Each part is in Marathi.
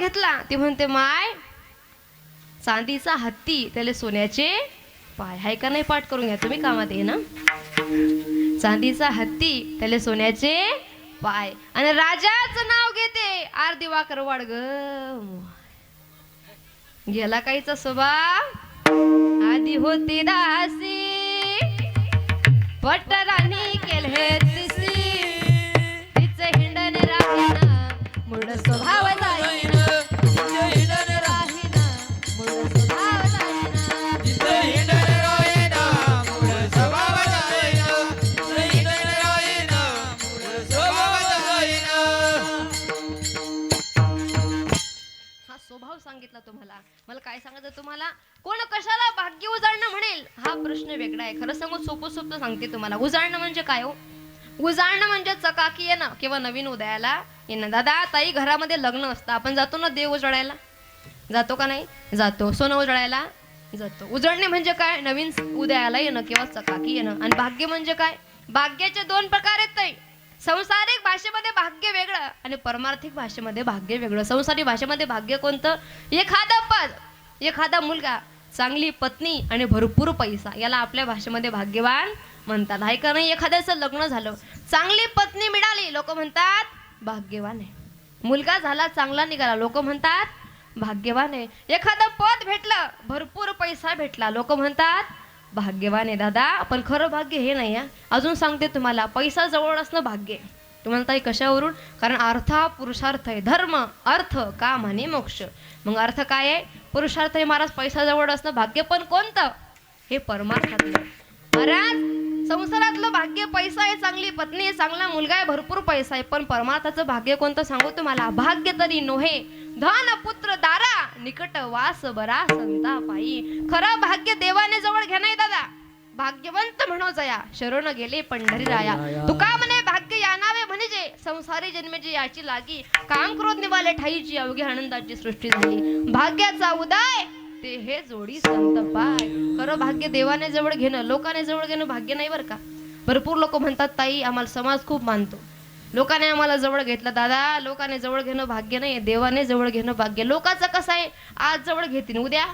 घेतला. ती म्हणते माय चांदीचा हत्ती त्याला सोन्याचे पाय. हाय का नाही पाठ करून घ्या तुम्ही कामात ये ना? चांदीचा हत्ती त्याला सोन्याचे पाय. आणि राजाचं नाव घेते आर दिवा करवाड ग. गेला काहीचा स्वभाव आधी होती दासी पटराणी केले तिचे हिंडण राहीना काय सांगायचं तुम्हाला? कोण कशाला भाग्य उजाळणं म्हणेल? हा प्रश्न वेगळा आहे. खरं सांगू सोपं सोपं सांगते तुम्हाला. उजाळणं म्हणजे काय हो? उजाळणं म्हणजे चकाकी येणं किंवा नवीन उदयाला येणं. दादा ताई घरामध्ये लग्न असतं. आपण जातो ना देव उजळायला? जातो का नाही? जातो. सोनं उजळायला? जातो. उजळणे म्हणजे काय? नवीन उदयाला येणं किंवा चकाकी येणं. आणि भाग्य म्हणजे काय? भाग्याचे दोन प्रकार आहेत ताई. संसारिक भाषेमध्ये भाग्य वेगळं आणि परमार्थिक भाषेमध्ये भाग्य वेगळं. संसारिक भाषेमध्ये भाग्य कोणतं? एखादा पद. एखादा मुलगा चांगली पत्नी आणि भरपूर पैसा याला आपल्या भाषेमध्ये भाग्यवान म्हणतात. आहे का नाही? एखाद्याचं लग्न झालं चांगली पत्नी मिळाली लोक म्हणतात भाग्यवान आहे. मुलगा झाला चांगला निघाला लोक म्हणतात भाग्यवान आहे. एखादं पद भेटलं भरपूर पैसा भेटला लोक म्हणतात भाग्यवान आहे दादा. पण खरं भाग्य हे नाही अजून सांगते तुम्हाला पैसा जवळ असणं भाग्य आहे. तुम्हाला ताई कशावरून? कारण अर्थ हा पुरुषार्थ आहे धर्म अर्थ काम आणि मोक्ष. मग अर्थ काय आहे? पुरुषार्थ आहे महाराज पैसा जवळ असणं भाग्य पण कोणतं? हे परमार्थातलं महाराज संसारातलं भाग्य पैसा आहे चांगली पत्नी आहे चांगला मुलगा आहे भरपूर पैसा आहे. पण परमार्थाचं भाग्य कोणतं सांगू तुम्हाला? भाग्य तरी नोहे. धन पुत्र दारा निकट वास बरा संता पायी खरं भाग्य देवाने जवळ घ्या नाही दादा. भाग्यवंत म्हणो जया. शरण गेले पंढरी राया तुका जे संसारी जन्मे जे जन्मेची याची लागी काम क्रोध निवाले ठाईची अवघ्या आनंदाची सृष्टी झाली. भाग्याचा उदय ते हे जोडी संत पाय. खरं भाग्य देवाने जवळ घेणं लोकाने जवळ घेणं भाग्य नाही बरं का? भरपूर लोक म्हणतात ताई आम्हाला समाज खूप मानतो. लोकांनी आम्हाला जवळ घेतलं दादा लोकांनी जवळ घेणं भाग्य नाही देवाने जवळ घेणं भाग्य. लोकांचं कसं आहे? आज जवळ घेतील उद्या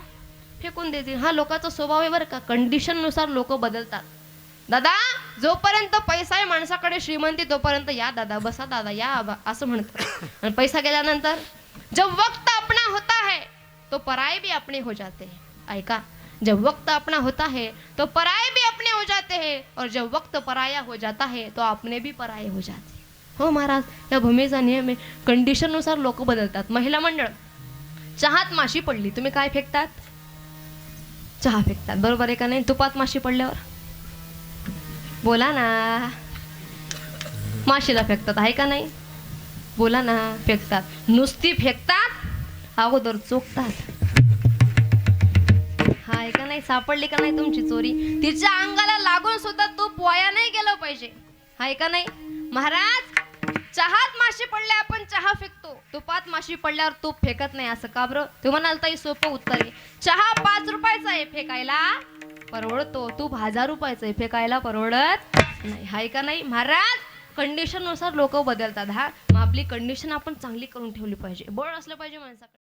फेकून देतील हा लोकांचा स्वभाव आहे बरं का? कंडिशननुसार लोक बदलतात. दादा जोपर्यंत पैसा आहे माणसाकडे श्रीमंती तोपर्यंत या दादा बसा दादा या आबा असं म्हणतात. आणि पैसा गेल्यानंतर जब वक्त अपना होता है तो पराये भी अपने हो जाते हैं. ऐका जब वक्त अपना होता है तो पराये भी अपने हो जाते हैं. और जब वक्त पराया हो जाता है तो अपने भी पराये हो जाते हो. महाराज या भूमीचा नियम आहे. कंडिशननुसार लोक बदलतात. महिला मंडळ चहात माशी पडली तुम्ही काय फेकतात? चहा फेकतात. बरोबर आहे का नाही? तुपात माशी पडल्यावर? बोला ना. माशीला फेकतात आहे का नाही? बोला ना फेकतात. नुसती फेकतात अगोदर चोखतात. हा आहे का नाही सापडली का नाही तुमची चोरी? तिच्या अंगाला लागून सुद्धा तूप वाया नाही गेला पाहिजे. हाय का नाही? महाराज चहात माशी पडल्या आपण चहा फेकतो. तुपात माशी पडल्यावर तूप फेकत नाही असं का बरं? तुम्हाला म्हणाल ताई सोपं उत्तर आहे. चहा पाच रुपयाचा आहे फेकायला. परवडतो. तूप हजार रुपयाचं आहे फेकायला परवडत नाही. हाय का नाही? महाराज कंडिशननुसार लोक बदलतात हा. मग आपली कंडिशन आपण चांगली करून ठेवली पाहिजे. बळ असलं पाहिजे माणसाकडे.